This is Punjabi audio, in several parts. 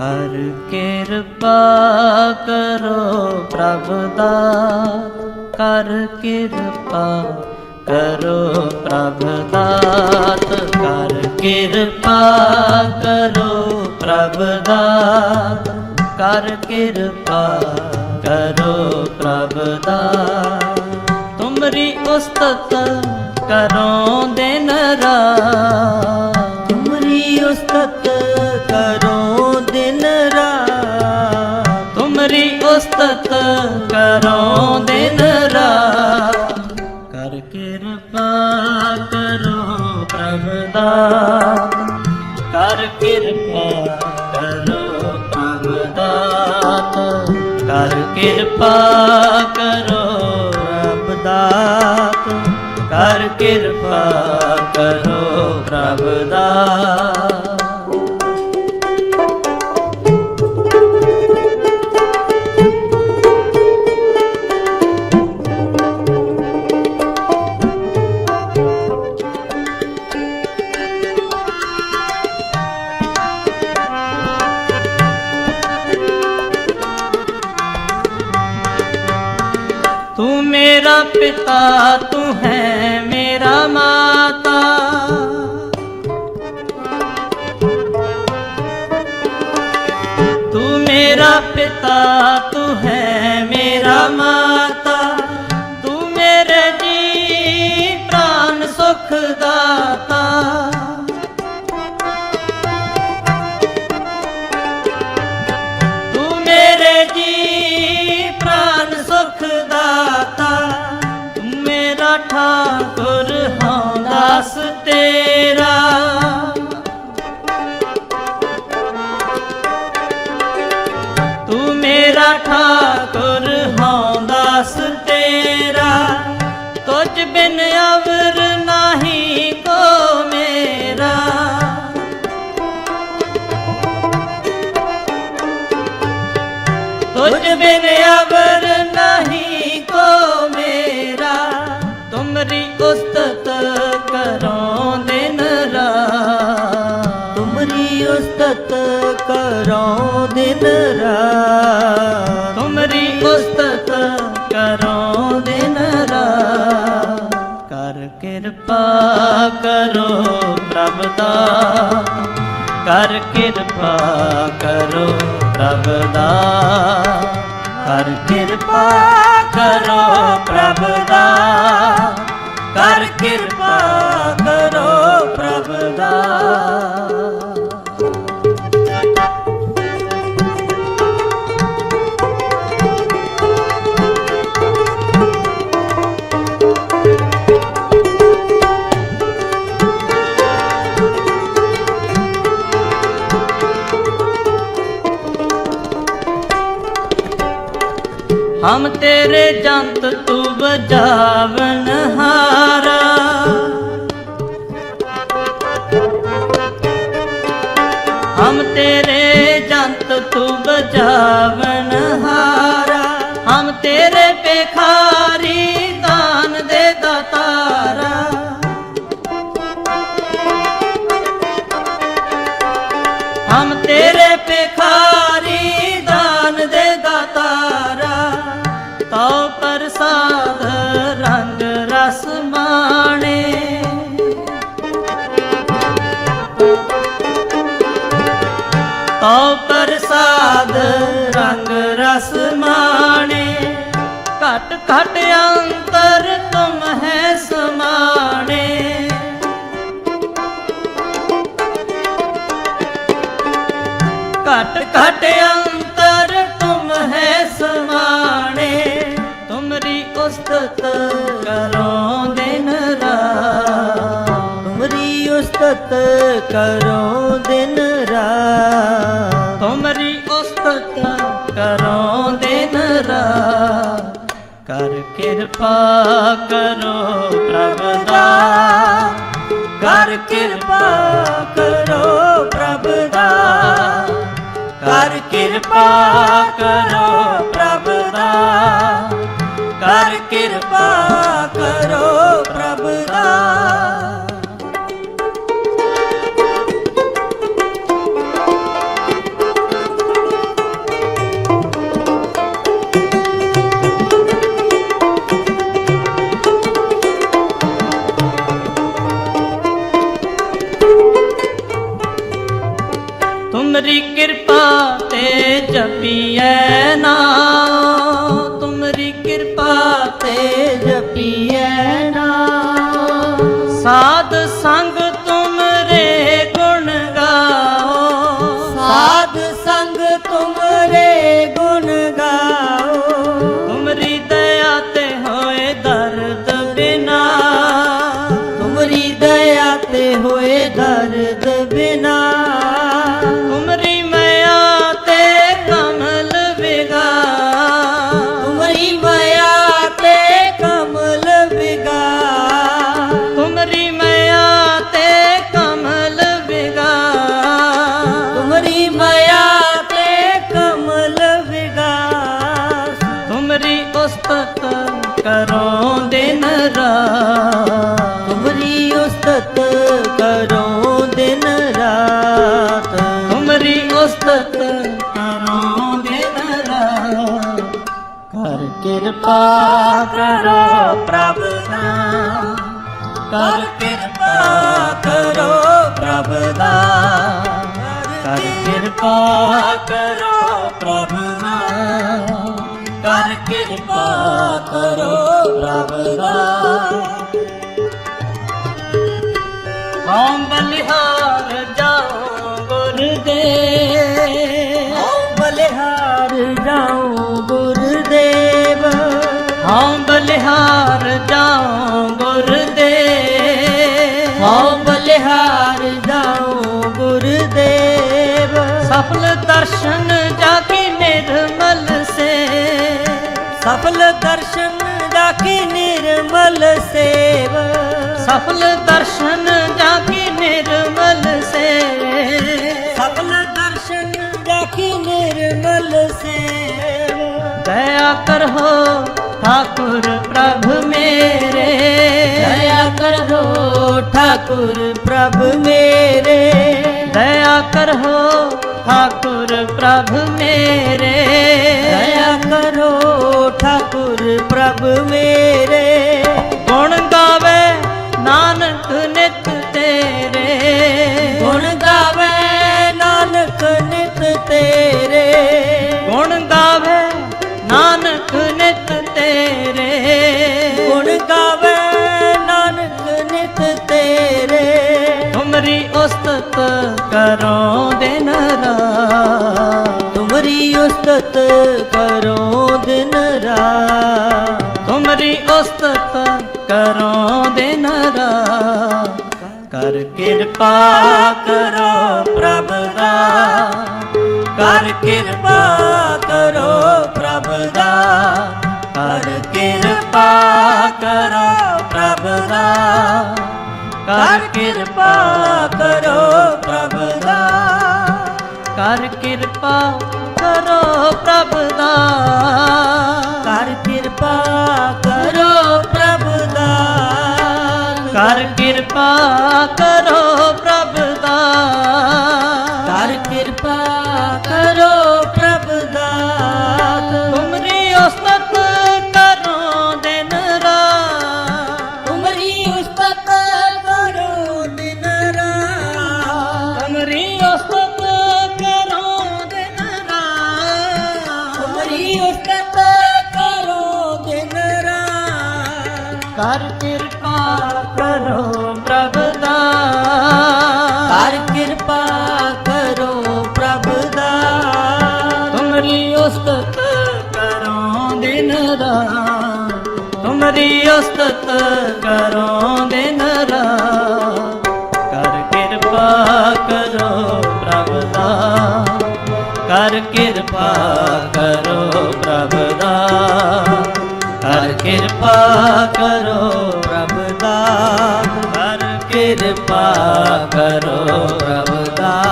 ਕਰ ਕਿਰਪਾ ਕਰੋ ਪ੍ਰਭ ਦਾਤ ਕਰ ਕਿਰਪਾ ਕਰੋ ਪ੍ਰਭ ਦਾਤ ਕਰ ਕਿਰਪਾ ਕਰੋ ਪ੍ਰਭ ਦਾਤ ਕਰ ਕਿਰਪਾ ਕਰੋ ਪ੍ਰਭ ਦਾਤ ਤੁਮਰੀ ਉਸਤਤ ਕਰੋ ਦਿਨ ਰਾਤ ਤੁਮਰੀ ਉਸਤਤ ਕਰੋ ਦਿਨ ਰਾਤ। ਕਰ ਕਿਰਪਾ ਕਰੋ ਪ੍ਰਭ ਦਾਤ ਕਰ ਕਿਰਪਾ ਕਰੋ ਪ੍ਰਭ ਦਾਤ ਕਰ ਕਿਰਪਾ ਕਰੋ ਪ੍ਰਭ ਦਾਤ ਕਰ ਕਿਰਪਾ ਕਰੋ ਪ੍ਰਭ ਦਾਤ पिता तू है मेरा माता तू मेरा पिता तुझ बिन अवर नहीं को मेरा तुमरी उस्तत करो दिन रात ਤੁਮਰੀ ਉਸਤਤ ਕਰੋ ਦਿਨ ਰਾਤ तुमरी उस्तत करो दिन रात कर कृपा करो प्रभ दात कर कृपा करो प्रभ दात ਕਰ ਕਿਰਪਾ ਕਰੋ ਪ੍ਰਭ ਦਾ। ਕਰ ਕਿਰਪਾ ਹਮ ਤੇਰੇ ਜੰਤ ਤੂੰ ਬਜਾਵਨ ਹਾਰਾ। ਹਮ ਤੇਰੇ ਜੰਤ ਤੂੰ ਬਜਾਵਨ ਕਰੋ ਦਿਨ ਰਾਤ ਤੁਮਰੀ ਉਸਤਤ ਕਰੋ ਦਿਨ ਰਾਤ ਤੁਮਰੀ ਉਸਤਤ ਕਰੋ ਦਿਨ ਰਾਤ ਕਰ ਕਿਰਪਾ ਕਰੋ ਪ੍ਰਭ ਦਾ। ਕਰ ਕਿਰਪਾ ਕਰੋ ਪ੍ਰਭ ਦਾ। ਕਰ ਕਿਰਪਾ ਕਰੋ ਕਿਰਪਾ ਕਰੋ ਪ੍ਰਭ ਨਾਮ। ਕਰ ਕਿਰਪਾ ਕਰੋ ਪ੍ਰਭ ਦਾ ਕਰ ਕਿਰਪਾ ਕਰੋ ਪ੍ਰਭ ਨਾਮ। ਕਰ ਕਿਰਪਾ ਕਰੋ ਪ੍ਰਭ ਦਾ ਹਉ ਬਲਿਹਾਰ ਜਾਓ ਗੁਰਦੇ ਬਲਿਹਾਰ ਜਾਓ ਗੁਰਦੇ ਹਉ ਬਲਿਹਾਰ ਜਾਉ ਗੁਰਦੇਵ। ਸਫਲ ਦਰਸ਼ਨ ਜਾ ਕੀ ਨਿਰਮਲ ਸੇ ਸਫਲ ਦਰਸ਼ਨ ਜਾ ਕੀ ਨਿਰਮਲ ਸੇਵ। ਸਫਲ ਦਰਸ਼ਨ ਜਾ ਕੀ ਨਿਰਮਲ ਸੇ ਸਫਲ ਦਰਸ਼ਨ ਜਾ ਕੀ ਨਿਰਮਲ ਸੇਵ। ਦਇਆ ਕਰੋ ठाकुर प्रभु मेरे दया कर हो ठाकुर प्रभु मेरे दया कर हो ठाकुर प्रभु मेरे दया करो ठाकुर प्रभु मेरे गुण गावे नानक नित तेरे गुण गावे नानक नित तेरे गुण गावे नानक नित ਤੇਰੇ। ਗੁਣ ਗਾਵੇ ਨਾਨਕ ਨਿਤ ਤੇਰੇ। ਤੁਮਰੀ ਉਸਤਤ ਕਰੋ ਦਿਨ ਰਾਤ ਤੁਮਰੀ ਉਸਤਤ ਕਰੋ ਦਿਨ ਰਾਤ ਤੁਮਰੀ ਉਸਤਤ ਕਰੋ ਦਿਨ ਰਾਤ ਕਰ ਕਿਰਪਾ ਕਰੋ ਪ੍ਰਭ ਦਾ। ਕਰ ਕਿਰਪਾ ਕਰੋ ਕਰ ਕਿਰਪਾ ਕਰੋ ਪ੍ਰਭ ਦਾ। ਕਰ ਕਿਰਪਾ ਕਰੋ ਪ੍ਰਭ ਦਾ। ਕਰ ਕਿਰਪਾ ਕਰੋ ਪ੍ਰਭ ਦਾ। ਕਰ ਕਿਰਪਾ ਕਰੋ ਪ੍ਰਭ ਦਾ। ਕਰ ਕਿਰਪਾ ਕਰੋ ਪ੍ਰਭ ਦਾ। ਕਰ ਕਿਰਪਾ ਕਰੋ ਤੁਮਰੀ ਕਰੋ ਦਿਨਰਾ ਕਰ ਕਿਰਪਾ ਕਰੋ ਪ੍ਰਭ ਦਾ। ਕਰ ਕਿਰਪਾ ਕਰੋ ਪ੍ਰਭ ਦਾ। ਕਰ ਕਿਰਪਾ ਕਰੋ ਪ੍ਰਭ ਦਾ। ਕਰ ਕਿਰਪਾ ਕਰੋ ਪ੍ਰਭ ਦਾ।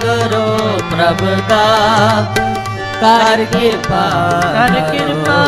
ਕਰੋ ਪ੍ਰਭ ਦਾ। ਕਰ ਕਿਰਪਾ ਕਰ ਕਿਰਪਾ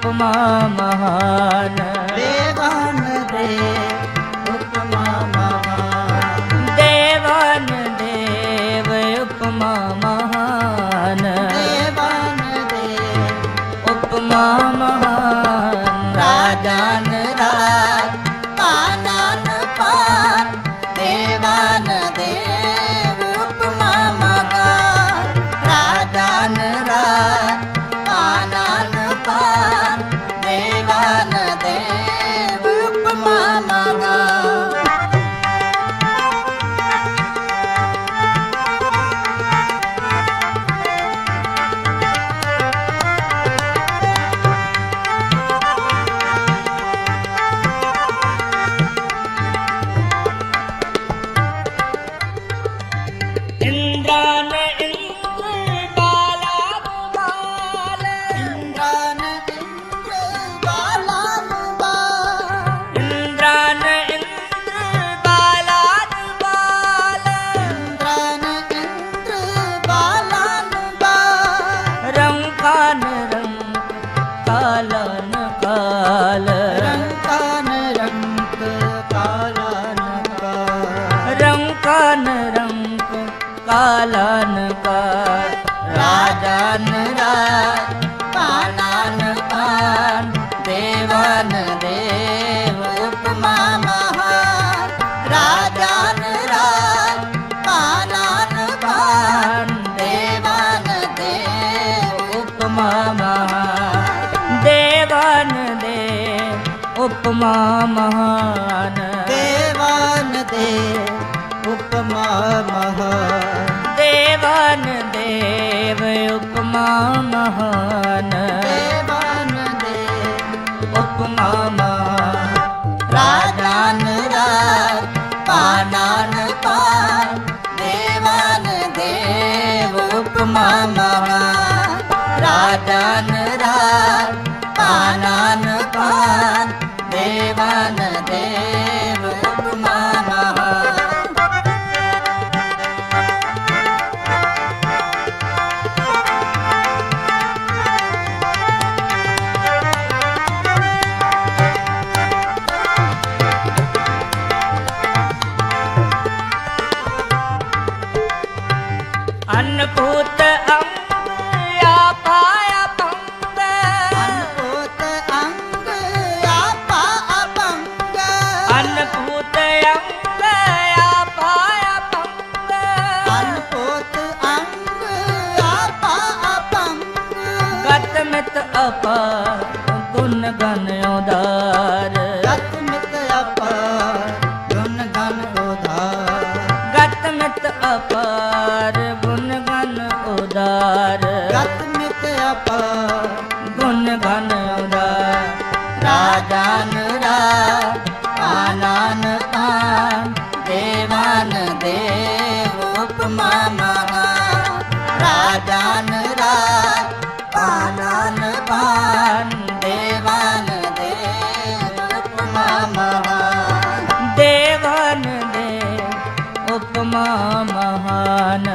ਦੇਵ ਉਪਮਾ ਮਹਾਨ ਦੇਵਨ महा ಮಹಾನ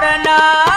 प्रणाम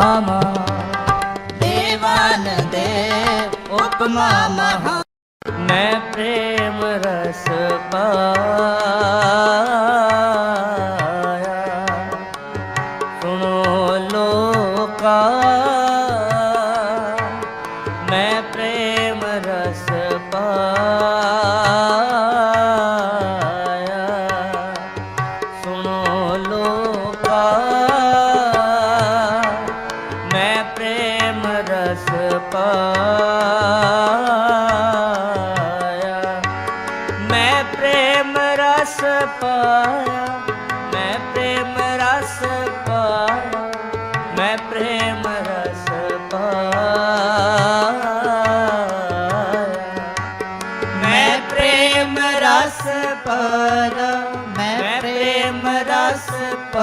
ਨਾਮ ਦੇਵਨ ਦੇਵ ਉਪਮਾ ਪ੍ਰੇਮ ਰਸ ਪਾਇਆ। ਸੁਣੋ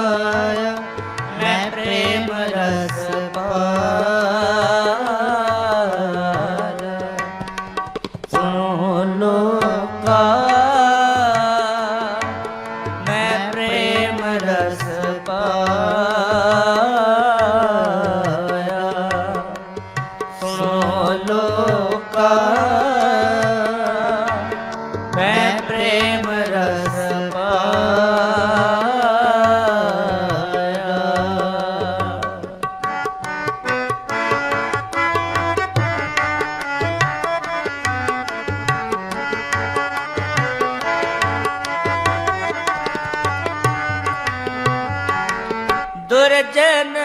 ਪਾਇਆ দুর্জন